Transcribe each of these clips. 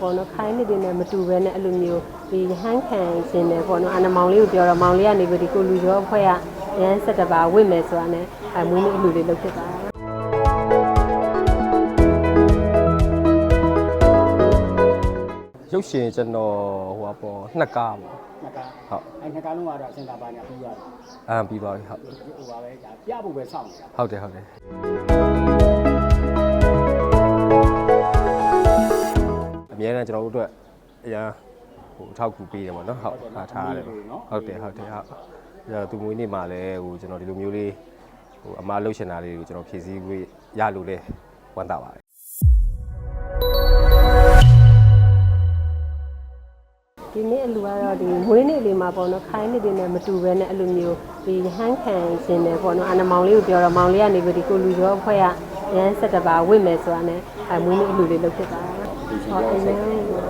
ပေါ့နော်ခိုင်းနေတယ်နဲ့မတူဘဲနဲ့အဲ့လိုမျိုးဒီဟန်းခံခြင်းနဲ့ပေါ့နော်အနမောင်လေးကိုပြောတော့မောင်လေးကနေပြီးဒီကိုလူရောအဖွဲ့ကရန်ဆက်တပါဝင့်မယ်ဆိုတာနဲ့အမွေးနေ့အလူလေးလုပ်ဖြစ်တာရုပ်ရှင်ကျွန်တော်ဟိုပါပေါ့နှစ်ကားပေါ့နှစ်ကားဟုတ်အဲနှစ်ကားလုံးကတော့အစင်တာပါညာပြီးသွားတယ်အမ်ပြီးသွားပြီဟုတ်ဟိုပါပဲဒါပြဖို့ပဲစောင့်နေတာဟုတ်တယ်ဟုတ်တယ် အများနဲ့ကျွန်တော်တို့အတွက်အရာဟိုအထောက်အကူပေးတယ်ပေါ့နော်ဟုတ်ထားထားရတယ်ပေါ့ဟုတ်တယ်ဟုတ်တယ်ဟုတ်အဲသူမွေးနေ့မှာလည်းဟိုကျွန်တော်ဒီလိုမျိုးလေးဟိုအမားလှုပ်ရှင်တာလေးကိုကျွန်တော်ဖြည့်ဆည်းခွင့်ရလို့လဲဝမ်းသာပါတယ်ဒီနေ့အလူကတော့ဒီမွေးနေ့လေးမှာပေါ့နော်ခိုင်းနေတယ်နဲ့မတူဘဲနဲ့အဲ့လိုမျိုးဒီဟန်းခံခြင်းနဲ့ပေါ့နော်အနမောင်လေးကိုပြောတော့မောင်လေးကနေပြီးဒီကိုလူရောအဖွဲ့ကရန်ဆက်တပါဝင့်မယ်ဆိုတာနဲ့အမွေးနေ့အလူလေးလုပ်ဖြစ်တာ ဟုတ်အရင်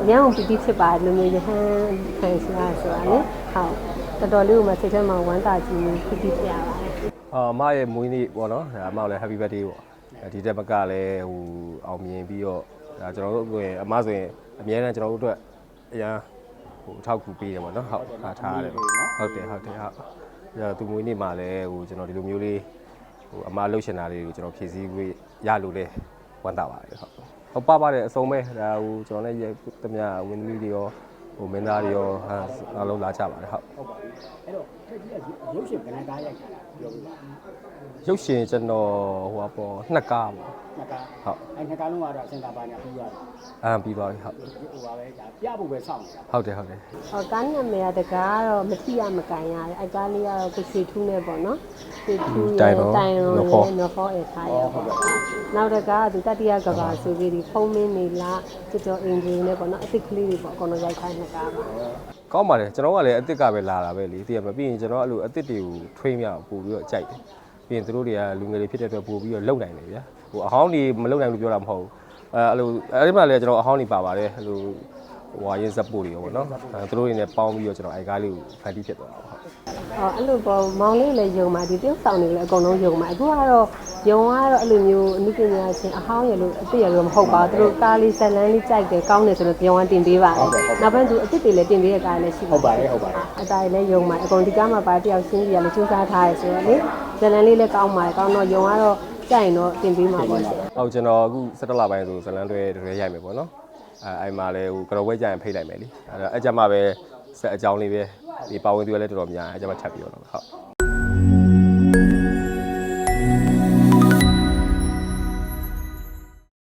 ရန်အောင်ပီတိဖြစ်ပါတယ်လိုမျိုးရဟန်းခံစရာဆိုတာလေဟုတ်တော်တော်လေးကိုမှစိတ်ထဲမှာဝမ်းသာကြည်ပီတိဖြစ်ရပါတယ်အာအမရဲ့မွေးနေ့ပေါ့နော်ဒါအမလည်း happy birthday ပေါ့အဲဒီတက်မကလည်းဟိုအောင်မြင်ပြီးတော့ဒါကျွန်တော်တို့ဆိုရင်အမဆိုရင်အများနဲ့ကျွန်တော်တို့အတွက်အရာဟိုအထောက်အကူပေးတယ်ပေါ့နော်ဟုတ်ထားထားရတယ်ပေါ့ဟုတ်တယ်ဟုတ်တယ်ဟုတ်အဲသူမွေးနေ့မှာလည်းဟိုကျွန်တော်ဒီလိုမျိုးလေးဟိုအမလှုပ်ရှင်တာလေးကိုကျွန်တော်ဖြည့်ဆည်းခွင့်ရလို့လဲဝမ်းသာပါတယ်ဟုတ်ဟုတ် ပါပါတယ်အစုံပဲဒါဟိုကျွန်တော်လည်းရိုက်သမျှဝင်းသမီးတွေရောဟိုမင်းသားတွေရောဟာအားလုံးလာကြပါတယ်ဟုတ်ဟုတ်ပါပြီအဲ့တော့ထက်ကြီးကရုပ်ရှင်ဘယ်နှကားရိုက်တာပြောပြပါရုပ်ရှင်ကျွန်တော်ဟိုပါပေါ့နှစ်ကားပေါ့နှစ်ကား ဟုတ်အဲနှစ်ကားလုံးကတော့အစင်တာပါညာပြီးသွားတယ်အမ်ပြီးသွားပြီဟုတ်ဟိုပါပဲဒါပြဖို့ပဲစောင့်နေတာဟုတ်တယ်ဟုတ်တယ်ဟောကားနာမည်ကတကားကတော့မထီရမကန်ရတယ်အကားလေးကတော့ကိုရွှေထူးနဲ့ပေါ့နော်ရွှေထူးရတိုင်ရောနော်ဖောအဲထားရပေါ့နောက်တကားကသူတတိယကဘာဆိုပြီးဒီဖုံးမင်းနေလားကြော်ကြော်အင်ဂျင်နဲ့ပေါ့နော်အစ်စ်ကလေးတွေပေါ့အကုန်လုံးရိုက်ခိုင်းနှစ်ကားပါကောင်းပါတယ်ကျွန်တော်ကလည်းအစ်စ်ကပဲလာတာပဲလေသိရမပြီးရင်ကျွန်တော်အဲ့လိုအစ်စ်တွေကိုထွေးမြပို့ပြီးတော့ကြိုက်တယ် ပြီးရင်သူတို့တွေကလူငယ်တွေဖြစ်တဲ့အတွက်ပို့ပြီးတော့လုံနိုင်တယ်ဗျာဟိုအဟောင်းတွေမလုံနိုင်လို့ပြောတာမဟုတ်ဘူးအဲအဲ့လိုအဲ့ဒီမှာလည်းကျွန်တော်အဟောင်းတွေပါပါတယ်အဲ့လိုဟိုဟာရင်ဇက်ပို့တွေရောပေါ့နော်အဲသူတို့တွေနဲ့ပေါင်းပြီးတော့ကျွန်တော်အိုက်ကားလေးကိုဖန်တီးဖြစ်သွားတာပေါ့ဟုတ်။အော်အဲ့လိုပေါ့မောင်လေးလည်းယုံပါဒီတယောက်ဆောင်နေလည်းအကုန်လုံးယုံပါအခုကတော့ယုံကတော့အဲ့လိုမျိုးအနုပညာရှင်အဟောင်းရလို့အစ်စ်ရလို့မဟုတ်ပါဘူးသူတို့ကားလေးဇက်လန်းလေးကြိုက်တယ်ကောင်းတယ်ဆိုတော့ယုံဝတင်ပေးပါတယ်။နောက်ပိုင်းသူအစ်စ်တွေလည်းတင်ပေးတဲ့ကားလည်းရှိဟုတ်ပါတယ်ဟုတ်ပါတယ်အတိုင်းလည်းယုံပါအကုန်ဒီကားမှာပါတယောက်ရှင်းပြရလည်းစူးစမ်းထားရဆိုတော့လေ ဇက်လန်းလေးလည်းကောင်းပါတယ်ကောင်းတော့ယုံကတော့ကြိုက်ရင်တော့တင်ပေးမှာပေါ့ရှင်ဟုတ်ကျွန်တော်အခု17လပိုင်းဆိုဇလန်တွဲတွဲရိုက်မယ်ပေါ့နော်အဲအဲ့မှာလည်းဟိုကရောဝဲကြရင်ဖိတ်လိုက်မယ်လीအဲ့တော့အဲ့ကြမှာပဲဆက်အကြောင်းလေးပဲဒီပါဝင်သူကလည်းတော်တော်များအဲ့ကြမှာထပ်ပြီးတော့ဟုတ်